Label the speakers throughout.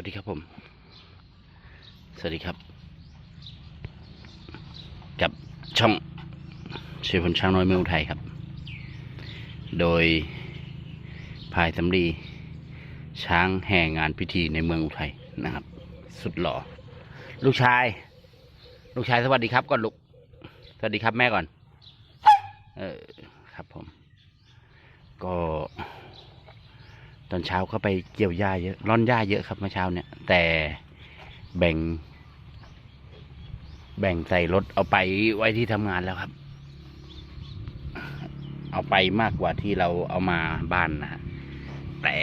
Speaker 1: วัสดีครับผม สวัสดีครับ กับช่องชื่อพลช้างน้อยเมืองอุทัยครับ โดยพายสำลีช้างแห่งานพิธีในเมืองอุทัยนะครับ สุดหล่อ ลูกชาย ลูกชายสวัสดีครับก่อนลูก สวัสดีครับแม่ก่อน เออครับผม ก็ ตอนเช้าก็ไปเกี่ยวหญ้าเยอะร่อนหญ้าเยอะครับเมื่อเช้าเนี่ย แต่แบ่ง แบ่งใส่รถเอาไปไว้ที่ทำงานแล้วครับ เอาไปมากกว่าที่เราเอามาบ้านนะฮะแต่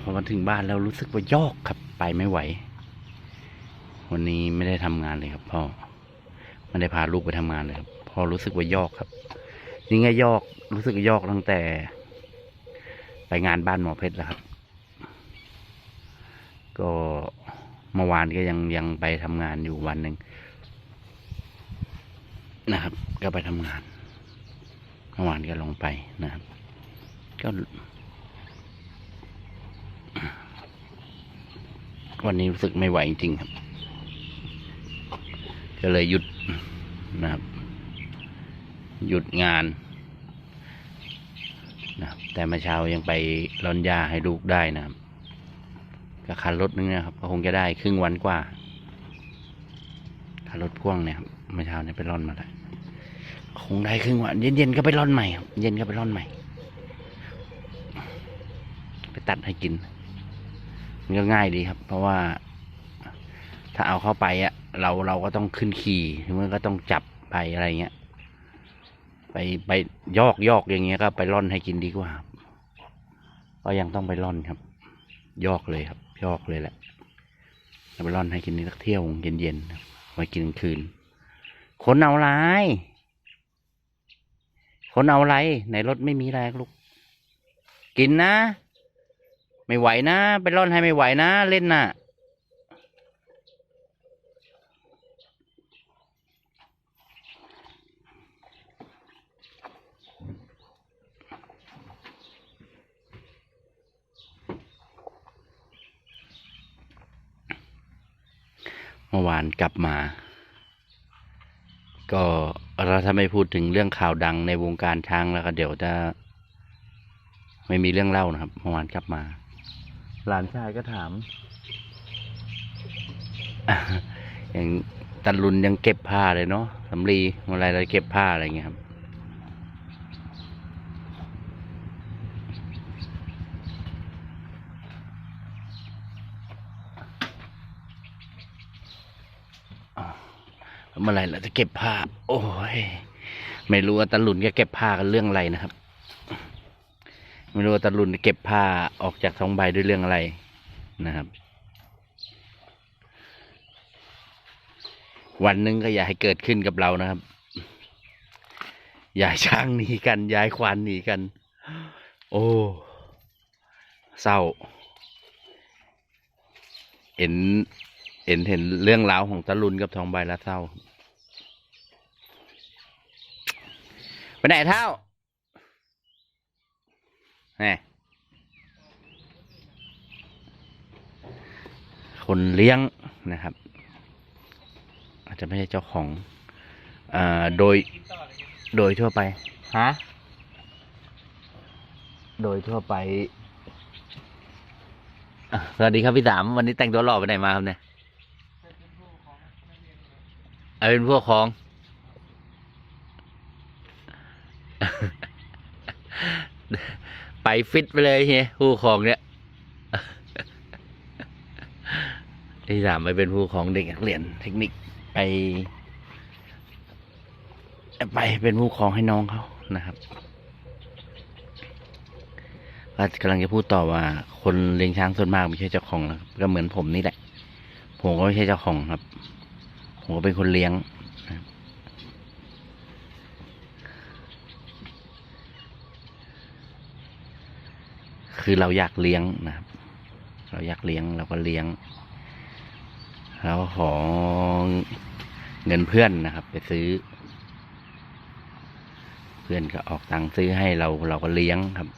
Speaker 1: พอมาถึงบ้านแล้วรู้สึกว่ายอกครับ ไปไม่ไหว วันนี้ไม่ได้ทำงานเลยครับพ่อไม่ได้พาลูกไปทำงานเลยครับพ่อรู้สึกว่ายอกครับนี่ไงยอกรู้สึกยอกตั้งแต่ ไปงานบ้านหมอเพชรแล้วครับ ก็เมื่อวานก็ยังยังไปทำงานอยู่วันหนึ่งนะครับ ก็ไปทำงานเมื่อวานก็ลงไปนะครับ ก็ วันนี้รู้สึกไม่ไหวจริงครับ ก็เลยหยุดนะครับ หยุดงาน แต่เมื่อเช้ายังไปร่อนหญ้าให้ลูกได้นะครับก็คันรถนึงนะครับ ก็คงจะได้ครึ่งวันกว่าคันรถพ่วงเนี่ยครับเมื่อเช้าเนี่ยไปร่อนมาแล้วคงได้ครึ่งวันเย็นๆก็ไปร่อนใหม่ครับเย็นก็ไปร่อนใหม่ ไปตัดให้กิน มันก็ง่ายดีครับ เพราะว่า ถ้าเอาเข้าไปอะเราเราก็ต้องขึ้นขี่มันก็ต้องจับไปอะไรเงี้ย ไปไปยอกยอกอย่างเงี้ยก็ไปร่อนให้กินดีกว่า ก็ยังต้องไปร่อนครับ ยอกเลยครับ ยอกเลยแหละไปร่อนให้กินนี่สักเที่ยวเย็นๆครับไว้กินคืน คนเอาอะไรคนเอาไรในรถไม่มีอะไรลูก กินนะ ไม่ไหวนะ ไปร่อนให้ไม่ไหวนะ เล่นน่ะ เมื่อวานกลับมา ก็เราถ้าไม่พูดถึงเรื่องข่าวดังในวงการช้างแล้วก็เดี๋ยวจะ ไม่มีเรื่องเล่านะครับเมื่อวานกลับมา หลานชายก็ถามอย่างตันรุนยังเก็บผ้าเลยเนาะสำลีเมื่อไรเราเก็บผ้าอะไรเงี้ยครับ เมื่อไรเราจะเก็บผ้า โอ้ย ไม่รู้ว่าตาหลุนจะเก็บผ้ากันเรื่องอะไรนะครับ ไม่รู้ว่าตาหลุนจะเก็บผ้าออกจากท้องใบด้วยเรื่องอะไรนะครับ วันหนึ่งก็อย่าให้เกิดขึ้นกับเรานะครับ อย่าช้างหนีกัน ย้ายควานหนีกัน โอ้เศร้า เห็นเห็นเห็นเรื่องราวของตะลุนกับทองใบและเศร้า ไปไหนเท่าแหมคนเลี้ยงนะครับ อาจจะไม่ใช่เจ้าของอ่าโดย โดยทั่วไป ฮะ โดยทั่วไป สวัสดีครับพี่สาม วันนี้แต่งตัวหล่อไปไหนมาครับเนี่ย เอาเป็นพวกของ ไป ฟิตไปเลยเฮียผู้ของเนี่ยที่สามไปเป็นผู้ของเด็กนักเรียนเทคนิคไป ไปเป็นผู้ของให้น้องเขานะครับก็กำลังจะพูดต่อว่า คนเลี้ยงช้างส่วนมากไม่ใช่เจ้าของนะครับก็เหมือนผมนี่แหละ ผมก็ไม่ใช่เจ้าของครับ ผมก็เป็นคนเลี้ยง คือเราอยากเลี้ยงนะครับ เราอยากเลี้ยงเราก็เลี้ยง แล้วขอเงินเพื่อนนะครับ ไปซื้อ เพื่อนก็ออกตังค์ซื้อให้เราเราก็เลี้ยงครับ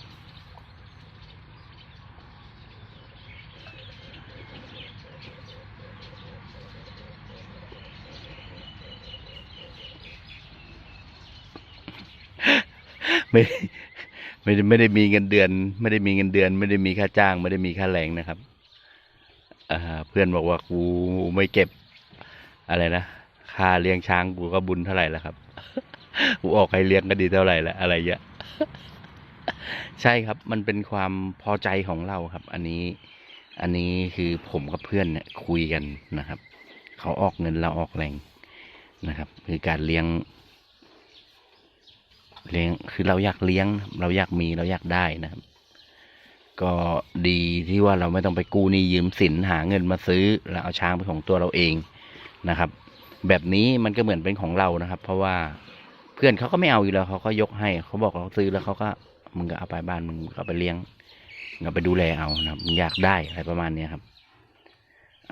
Speaker 1: ไม่ ไม่ได้ไม่ได้มีเงินเดือน ไม่ได้มีเงินเดือน ไม่ได้มีค่าจ้าง ไม่ได้มีค่าแรงนะครับเพื่อนบอกว่ากูไม่เก็บอะไรนะค่าเลี้ยงช้างกูก็บุญเท่าไหร่แล้วครับกูออกให้เลี้ยงก็ดีเท่าไหร่แล้วอะไรเงี้ยใช่ครับ มันเป็นความพอใจของเราครับ อันนี้ อันนี้คือผมกับเพื่อนเนี่ยคุยกันนะครับ เขาออกเงินเราออกแรงนะครับ คือการเลี้ยง เลี้ยงคือเราอยากเลี้ยง เราอยากมีเราอยากได้นะครับ ก็ดีที่ว่าเราไม่ต้องไปกู้หนี้ยืมสินหาเงินมาซื้อแล้วเอาช้างเป็นของตัวเราเองนะครับ แบบนี้มันก็เหมือนเป็นของเรานะครับ เพราะว่าเพื่อนเขาก็ไม่เอาอยู่แล้วเขาก็ยกให้เขาบอกเขาซื้อแล้วเขาก็มึงก็เอาไปบ้านมึงก็ไปเลี้ยงก็ไปดูแลเอานะครับมึงอยากได้อะไรประมาณเนี้ยครับ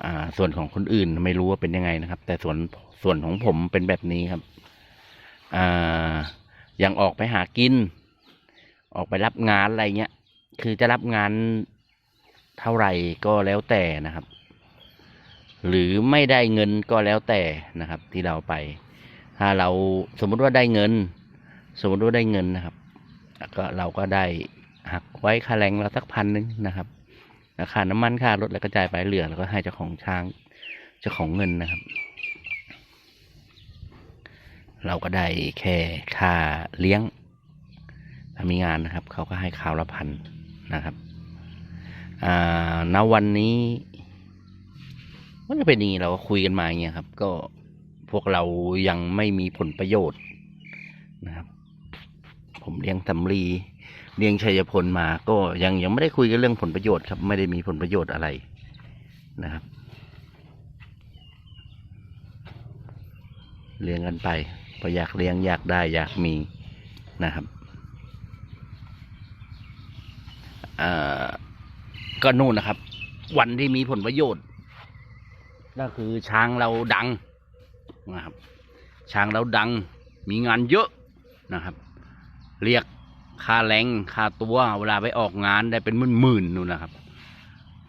Speaker 1: อ่า ส่วนของคนอื่นไม่รู้ว่าเป็นยังไงนะครับ แต่ส่วนส่วนของผมเป็นแบบนี้ครับ อ่า ย่างออกไปหากิน ออกไปรับงานอะไรเงี้ย คือจะรับงานเท่าไหร่ก็แล้วแต่นะครับ หรือไม่ได้เงินก็แล้วแต่นะครับ ที่เราไป ถ้าเราสมมุติว่าได้เงิน สมมติว่าได้เงินนะครับก็เราก็ได้หักไว้ค่าแรงเราสักพันหนึ่งนะครับค่าน้ำมันค่ารถแล้วก็จ่ายไปเหลือแล้วก็ให้เจ้าของช้างเจ้าของเงินนะครับ เราก็ได้แค่ค่าเลี้ยงถ้ามีงานนะครับ เขาก็ให้คราวละพันนะครับอ่าณวันนี้มันก็เป็นอย่างนี้เราก็คุยกันมาอย่างเงี้ยครับ ก็พวกเรายังไม่มีผลประโยชน์นะครับ ผมเลี้ยงสำลีเลี้ยงชัยพลมา ก็ยังยังไม่ได้คุยกันเรื่องผลประโยชน์ครับ ไม่ได้มีผลประโยชน์อะไรนะครับ เลี้ยงกันไป พออยากเลี้ยงอยากได้อยากมีนะครับก็นู่นนะครับ วันที่มีผลประโยชน์ ก็คือช้างเราดังนะครับ ช้างเราดัง มีงานเยอะนะครับ เรียกค่าแรงค่าตัวเวลาไปออกงานได้เป็นหมื่นๆนู่นนะครับ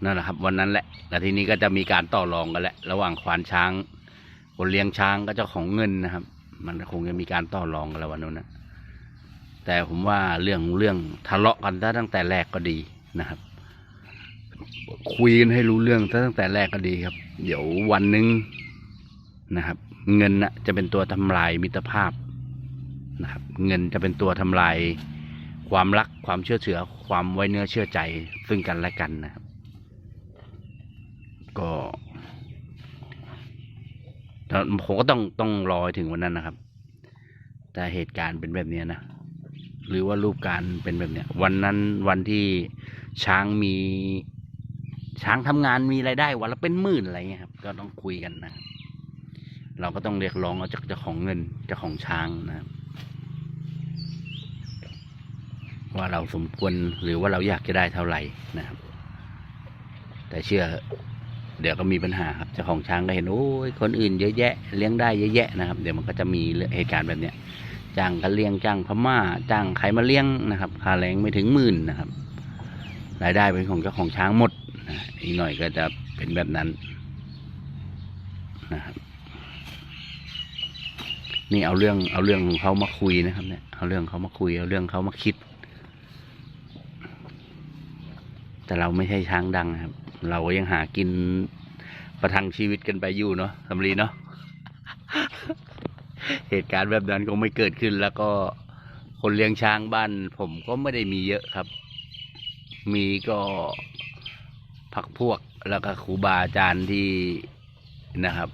Speaker 1: นั่นแหละครับ วันนั้นแหละแล้วทีนี้ก็จะมีการต่อรองกันแหละระหว่างควานช้างคนเลี้ยงช้างก็เจ้าของเงินนะครับ มันคงจะมีการต่อรองกันแล้ววันนั้นนะแต่ผมว่าเรื่องเรื่องทะเลาะกันตั้งแต่แรกก็ดีนะครับ คุยกันให้รู้เรื่องตั้งแต่แรกก็ดีครับ เดี๋ยววันหนึ่งนะครับ เงินนะจะเป็นตัวทำลายมิตรภาพนะครับ เงินจะเป็นตัวทำลายความรักความเชื่อเฉือความไว้เนื้อเชื่อใจซึ่งกันและกันนะครับ ก็ ผมก็ต้องต้องรอถึงวันนั้นนะครับ แต่เหตุการณ์เป็นแบบนี้นะ หรือว่ารูปการเป็นแบบเนี้ย วันนั้นวันที่ช้างมี ช้างทำงานมีรายได้วันละเป็นหมื่นอะไรเงี้ยครับ ก็ต้องคุยกันนะ เราก็ต้องเรียกร้องเอาจากเจ้าของเงินเจ้าของช้างนะครับว่าเราสมควรหรือว่าเราอยากจะได้เท่าไหร่นะครับ แต่เชื่อ เดี๋ยวก็มีปัญหาครับเจ้าของช้างก็เห็นโอ้ยคนอื่นเยอะแยะเลี้ยงได้เยอะแยะนะครับ เดี๋ยวมันก็จะมีเหตุการณ์แบบเนี้ยจ้างกันเลี้ยงจ้างพม่าจ้างใครมาเลี้ยงนะครับค่าแรงไม่ถึงหมื่นนะครับ รายได้เป็นของเจ้าของช้างหมดนะอีกหน่อยก็จะเป็นแบบนั้นนะครับนี่เอาเรื่องเอาเรื่องของเขามาคุยนะครับเนี่ยเอาเรื่องเขามาคุย เอาเรื่องเขามาคิด แต่เราไม่ใช่ช้างดังนะครับ เราก็ยังหากินประทังชีวิตกันไปอยู่เนาะสำลีเนาะ เหตุการณ์แบบนั้นคงไม่เกิดขึ้น แล้วก็คนเลี้ยงช้างบ้าน ผมก็ไม่ได้มีเยอะครับ มีก็พักพวกแล้วก็ครูบาอาจารย์ที่นะครับ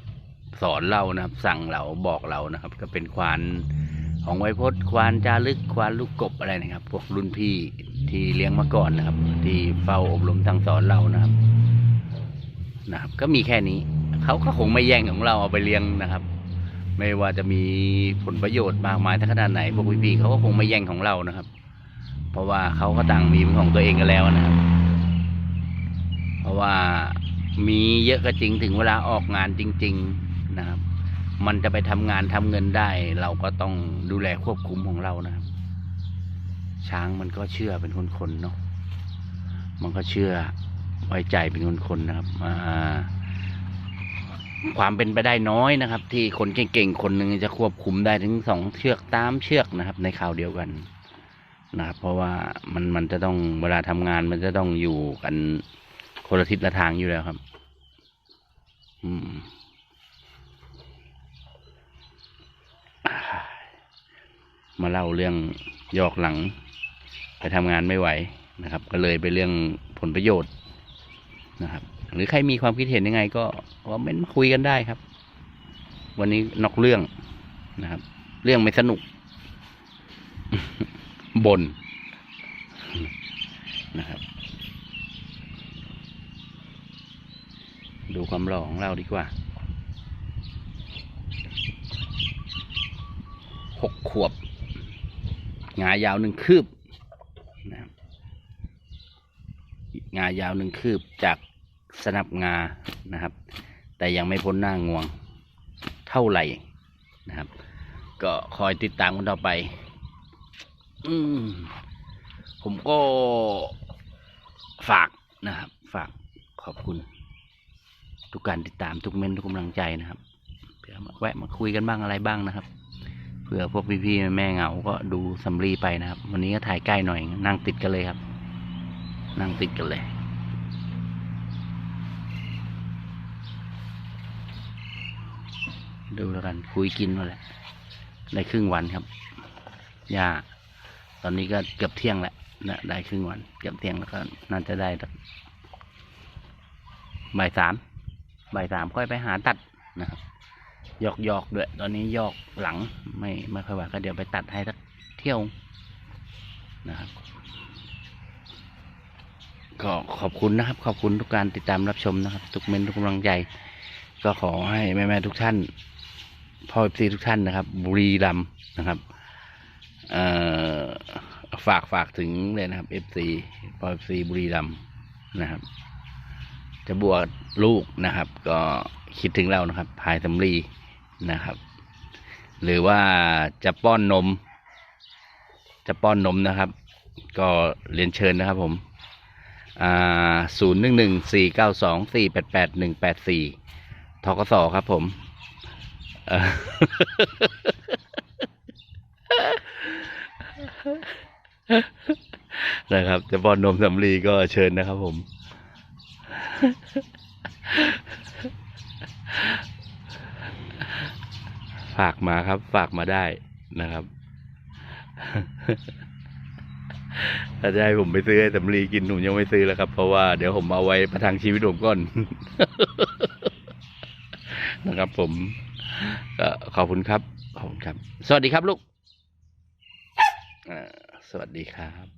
Speaker 1: สอนเรานะครับ สั่งเราบอกเรานะครับ ก็เป็นควานของไวพจน์ควานจารึกควานลูกกบอะไรนะครับ พวกรุ่นพี่ที่เลี้ยงมาก่อนนะครับ ที่เฝ้าอบรมสั่งสอนเรานะครับ นะครับ ก็มีแค่นี้เขาก็คงไม่แย่งของเราเอาไปเลี้ยงนะครับ ไม่ว่าจะมีผลประโยชน์มากมายทั้งขนาดไหนพวกพี่ๆเขาก็คงไม่แย่งของเรานะครับ เพราะว่าเขาก็ต่างมีเป็นของตัวเองกันแล้วนะครับ เพราะว่ามีเยอะก็จริงถึงเวลาออกงานจริง ๆนะครับ มันจะไปทำงานทำเงินได้ เราก็ต้องดูแลควบคุมของเรานะครับ ช้างมันก็เชื่อเป็นคนๆเนาะมันก็เชื่อ ไว้ใจเป็นคนๆนะครับอ่าความเป็นไปได้น้อยนะครับ ที่คนเก่งๆคนหนึ่งจะควบคุมได้ถึงสองเชือกตามเชือกนะครับ ในข่าวเดียวกันนะครับ เพราะว่ามันมันจะต้องเวลาทำงานมันจะต้องอยู่กันคนละทิศละทางอยู่แล้วครับ อืมมาเล่าเรื่องยอกหลัง ไปทำงานไม่ไหวนะครับ ก็เลยไปเรื่องผลประโยชน์ นะครับ หรือใครมีความคิดเห็นยังไง ก็คอมเมนต์คุยกันได้ครับ วันนี้นอกเรื่องนะครับ เรื่องไม่สนุกบนนะครับ ดูความหล่อของเราดีกว่าหกขวบงายาวหนึ่งคืบนะครับงายาวหนึ่งคืบจาก สนับงานะครับ แต่ยังไม่พ้นหน้างวงเท่าไหร่นะครับ ก็คอยติดตามกันต่อไปอืมผมก็ฝากนะครับ ฝากขอบคุณ ทุกการติดตามทุกเม้นทุกกำลังใจนะครับเผื่อมาแวะมาคุยกันบ้างอะไรบ้างนะครับเผื่อพวกพี่ๆแม่เหงาก็ดูสำลีไปนะครับ วันนี้ก็ถ่ายใกล้หน่อย นั่งติดกันเลยครับ นั่งติดกันเลย ดูแล้วกันคุยกินมาแหละได้ครึ่งวันครับยาตอนนี้ก็เกือบเที่ยงแล้วนะได้ครึ่งวัน เกือบเที่ยงแล้วก็น่าจะได้บ่ายสามบ่ายสามค่อยไปหาตัดนะครับยอกยอกด้วย ตอนนี้ยอกหลังไม่ไม่ค่อยว่าก็เดี๋ยวไปตัดให้สักเที่ยวนะครับก็ขอบคุณนะครับ ขอบคุณทุกการติดตามรับชมนะครับ ทุกเมนทุกกำลังใจ ก็ขอให้แม่ ๆ ทุกท่าน พ่อเอฟซีทุกท่านนะครับ บุรีรัมนะครับฝากฝากถึงเลยนะครับเอฟซีพ่อเอฟซีบุรีรัมนะครับ จะบวชลูกนะครับ ก็คิดถึงเรานะครับพายสำลีนะครับ หรือว่าจะป้อนนม จะป้อนนมนะครับ ก็เรียนเชิญนะครับผมอ่าศูนย์หนึ่งหนึ่งสี่เก้าสองสี่แปดแปดหนึ่งแปดสี่ทกสครับผม นะครับจะป้อนนมสำลีก็เชิญนะครับผมฝากมาครับ ฝากมาได้นะครับถ้าจะให้ผมไปซื้อให้สำลีกินผมยังไม่ซื้อแล้วครับ เพราะว่าเดี๋ยวผมเอาไว้ประทังชีวิตผมก่อน นะครับผม ก็ขอบคุณครับ ขอบคุณครับ สวัสดีครับลูกสวัสดีครับ